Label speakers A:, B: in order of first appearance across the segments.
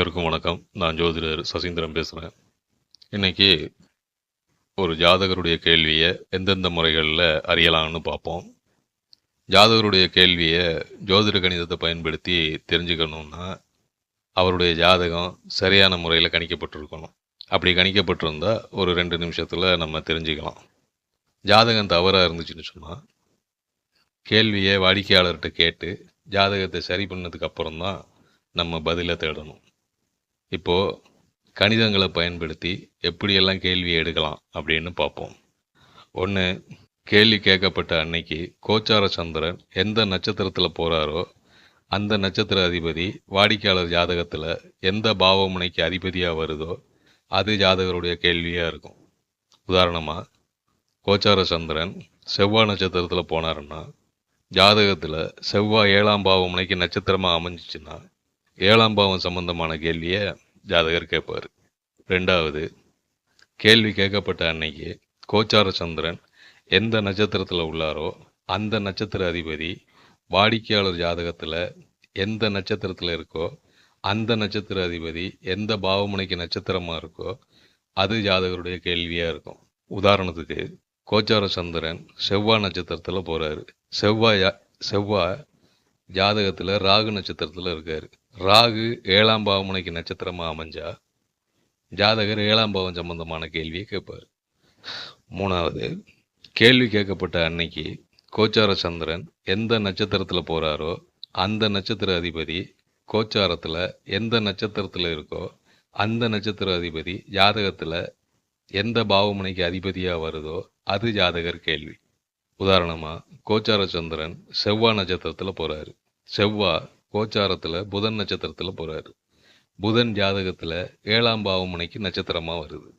A: அனைவருக்கும் வணக்கம். நான் ஜோதிடர் சசீந்திரன் பேசுகிறேன் இன்னைக்கு ஒரு ஜாதகருடைய கேள்வியை எந்தெந்த முறைகளில் அறியலாம்னு பார்ப்போம். ஜாதகருடைய கேள்வியை ஜோதிட கணிதத்தை பயன்படுத்தி தெரிஞ்சுக்கணுன்னா அவருடைய ஜாதகம் சரியான முறையில் கணிக்கப்பட்டிருக்கணும். அப்படி கணிக்கப்பட்டிருந்தால் ஒரு ரெண்டு நிமிஷத்தில் நம்ம தெரிஞ்சுக்கலாம். ஜாதகம் தவறாக இருந்துச்சுன்னு சொன்னால் கேள்வியை வாடிக்கையாளர்கிட்ட கேட்டு ஜாதகத்தை சரி பண்ணதுக்கு அப்புறம் தான் நம்ம பதிலை தேடணும். இப்போ கணிதங்களை பயன்படுத்தி எப்படியெல்லாம் கேள்வி எடுக்கலாம் அப்படின்னு பார்ப்போம். ஒன்று கேள்வி கேட்கப்பட்ட அன்னைக்கு கோச்சார சந்திரன் எந்த நட்சத்திரத்தில் போகிறாரோ அந்த நட்சத்திர அதிபதி வாடிக்கையாளர் ஜாதகத்தில் எந்த பாவமுனைக்கு அதிபதியாக வருதோ அது ஜாதகருடைய கேள்வியாக இருக்கும். உதாரணமாக கோச்சார சந்திரன் செவ்வாய் நட்சத்திரத்தில் போனாருன்னா ஜாதகத்தில் செவ்வாய் ஏழாம் பாவமுனைக்கு நட்சத்திரமாக அமைஞ்சிச்சுன்னா ஏழாம் பாவம் சம்பந்தமான கேள்வியை ஜாதகர் கேட்பார். ரெண்டாவது கேள்வி கேட்கப்பட்ட அன்னைக்கு கோச்சார சந்திரன் எந்த நட்சத்திரத்தில் உள்ளாரோ அந்த நட்சத்திர அதிபதி வாடிக்கையாளர் ஜாதகத்தில் எந்த நட்சத்திரத்தில் இருக்கோ அந்த நட்சத்திர அதிபதி எந்த பாவமுனைக்கு நட்சத்திரமாக இருக்கோ அது ஜாதகருடைய கேள்வியாக இருக்கும். உதாரணத்துக்கு கோச்சார சந்திரன் செவ்வாய் நட்சத்திரத்தில் போகிறாரு செவ்வாய் செவ்வாய் ஜாதகத்தில் ராகு நட்சத்திரத்தில் இருக்கார். ராகு ஏழாம் பாவமுனைக்கு நட்சத்திரமாக அமைஞ்சா? ஜாதகர் ஏழாம் பாவம் சம்பந்தமான கேள்வியை கேட்பார். மூணாவது கேள்வி கேட்கப்பட்ட அன்னைக்கு கோச்சார சந்திரன் எந்த நட்சத்திரத்தில் போகிறாரோ அந்த நட்சத்திர அதிபதி கோச்சாரத்தில் எந்த நட்சத்திரத்தில் இருக்கோ அந்த நட்சத்திர அதிபதி ஜாதகத்தில் எந்த பாவமுனைக்கு அதிபதியாக வருதோ அது ஜாதகர் கேள்வி. உதாரணமாக கோச்சார சந்திரன் செவ்வாய் நட்சத்திரத்தில் போகிறாரு செவ்வாய் கோச்சாரத்தில் புதன் நட்சத்திரத்தில் போகிறாரு புதன் ஜாதகத்தில் ஏழாம் பாவம் முனைக்கு நட்சத்திரமாக வருது.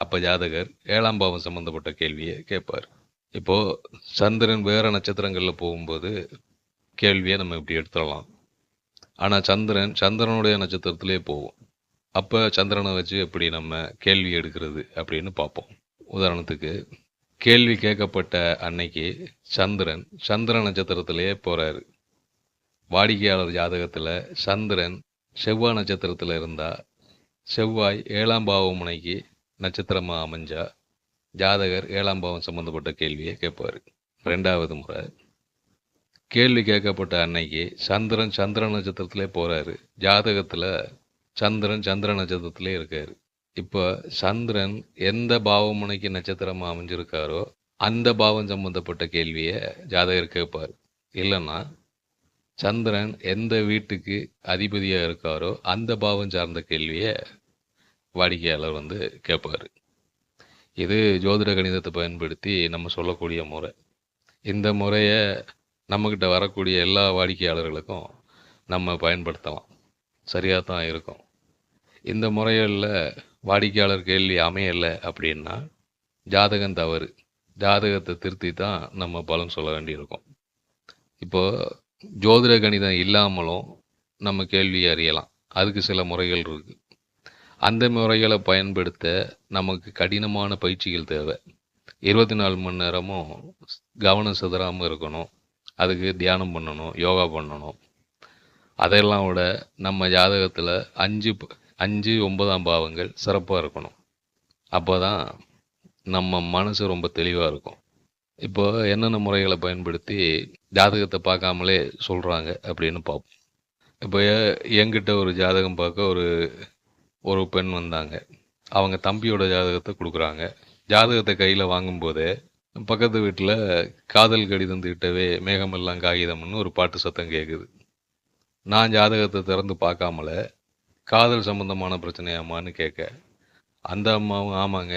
A: அப்போ ஜாதகர் ஏழாம் பாவம் சம்மந்தப்பட்ட கேள்வியை கேட்பார். இப்போது சந்திரன் வேறு நட்சத்திரங்களில் போகும்போது கேள்வியை நம்ம இப்படி எடுத்துடலாம். ஆனால் சந்திரன் சந்திரனுடைய நட்சத்திரத்திலே போகும். அப்போ சந்திரனை வச்சு எப்படி நம்ம கேள்வி எடுக்கிறது அப்படின்னு பார்ப்போம். உதாரணத்துக்கு கேள்வி கேட்கப்பட்ட அன்னைக்கு சந்திரன் சந்திர நட்சத்திரத்திலேயே போகிறாரு வாடிக்கையாளர் ஜாதகத்தில் சந்திரன் செவ்வாய் நட்சத்திரத்தில் இருந்தால் செவ்வாய் ஏழாம் பாவம் முனைக்கு நட்சத்திரமாக அமைஞ்சா ஜாதகர் ஏழாம் பாவம் சம்மந்தப்பட்ட கேள்வியை கேட்பார். ரெண்டாவது முறை கேள்வி கேட்கப்பட்ட அன்னைக்கு சந்திரன் சந்திர நட்சத்திரத்திலே போகிறாரு ஜாதகத்தில் சந்திரன் சந்திர நட்சத்திரத்திலே இருக்கார். இப்போ சந்திரன் எந்த பாவமுனைக்கு நட்சத்திரமாக அமைஞ்சிருக்காரோ அந்த பாவம் சம்மந்தப்பட்ட கேள்வியை ஜாதகர் கேட்பார். இல்லைன்னா சந்திரன் எந்த வீட்டுக்கு அதிபதியாக இருக்காரோ அந்த பாவம் சார்ந்த கேள்வியை வாடிக்கையாளர் வந்து கேட்பார். இது ஜோதிட கணிதத்தை பயன்படுத்தி நம்ம சொல்லக்கூடிய முறை. இந்த முறையை நம்மக்கிட்ட வரக்கூடிய எல்லா வாடிக்கையாளர்களுக்கும் நம்ம பயன்படுத்தலாம். சரியாக தான் இருக்கும். இந்த முறைகளில் வாடிக்கையாளர் கேள்வி அமையலை அப்படின்னா ஜாதகம் தவறு. ஜாதகத்தை திருத்தி தான் நம்ம பலன் சொல்ல வேண்டியிருக்கும். இப்போது ஜோதிட கணிதம் இல்லாமலும் நம்ம கேள்வி அறியலாம். அதுக்கு சில முறைகள் இருக்குது அந்த முறைகளை பயன்படுத்த நமக்கு கடினமான பயிற்சிகள் தேவை. இருபத்தி நாலு மணி நேரமும் கவனம் சிதறாமல் இருக்கணும். அதுக்கு தியானம் பண்ணணும் யோகா பண்ணணும். அதெல்லாம் விட நம்ம ஜாதகத்தில் அஞ்சு அஞ்சு ஒன்பதாம் பாவங்கள் சிறப்பாக இருக்கணும். அப்போ தான் நம்ம மனசு ரொம்ப தெளிவாக இருக்கும். இப்போ என்னென்ன முறைகளை பயன்படுத்தி ஜாதகத்தை பார்க்காமலே சொல்கிறாங்க அப்படின்னு பார்ப்போம். இப்போ என்கிட்ட ஒரு ஜாதகம் பார்க்க ஒரு ஒரு பெண் வந்தாங்க. அவங்க தம்பியோட ஜாதகத்தை கொடுக்குறாங்க. ஜாதகத்தை கையில் வாங்கும்போதே பக்கத்து வீட்டில் காதல் கடிதம் திட்டவே மேகமெல்லாம் காகிதம்னு ஒரு பாட்டு சத்தம் கேட்குது நான் ஜாதகத்தை திறந்து பார்க்காமல காதல் சம்மந்தமான பிரச்சனையாமான்னு கேட்க அந்த அம்மாவும் ஆமாங்க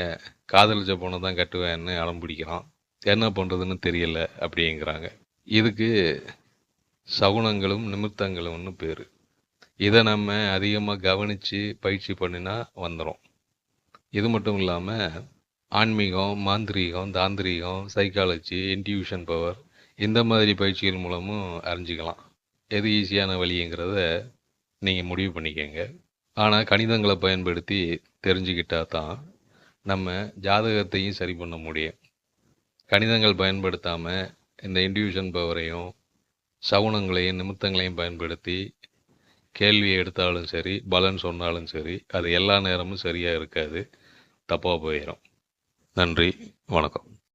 A: காதலிச்ச பொண்ணை தான் கட்டுவேன்னு அடம் பிடிக்கிறான். என்ன பண்ணுறதுன்னு தெரியல அப்படிங்கிறாங்க. இதுக்கு சகுனங்களும் நிமித்தங்களும்னு பேர். இதை நம்ம அதிகமாக கவனித்து பயிற்சி பண்ணினா வந்துடும் இது மட்டும் இல்லாமல் ஆன்மீகம் மாந்திரீகம் தாந்திரீகம் சைக்காலஜி இன்டியூஷன் பவர் இந்த மாதிரி பயிற்சிகள் மூலமும் அறிஞ்சிக்கலாம். எது ஈஸியான வழிங்கிறத நீங்கள் முடிவு பண்ணிக்கங்க. ஆனால் கணிதங்களை பயன்படுத்தி தெரிஞ்சுக்கிட்டா தான் நம்ம ஜாதகத்தையும் சரி பண்ண முடியும். கணிதங்கள் பயன்படுத்தாமல் இந்த இன்டியூஷன் பவரையும் சவுனங்களையும் நிமித்தங்களையும் பயன்படுத்தி கேள்வி எடுத்தாலும் சரி பலன் சொன்னாலும் சரி அது எல்லா நேரமும் சரியாக இருக்காது. தப்பாக போயிடும் நன்றி. வணக்கம்.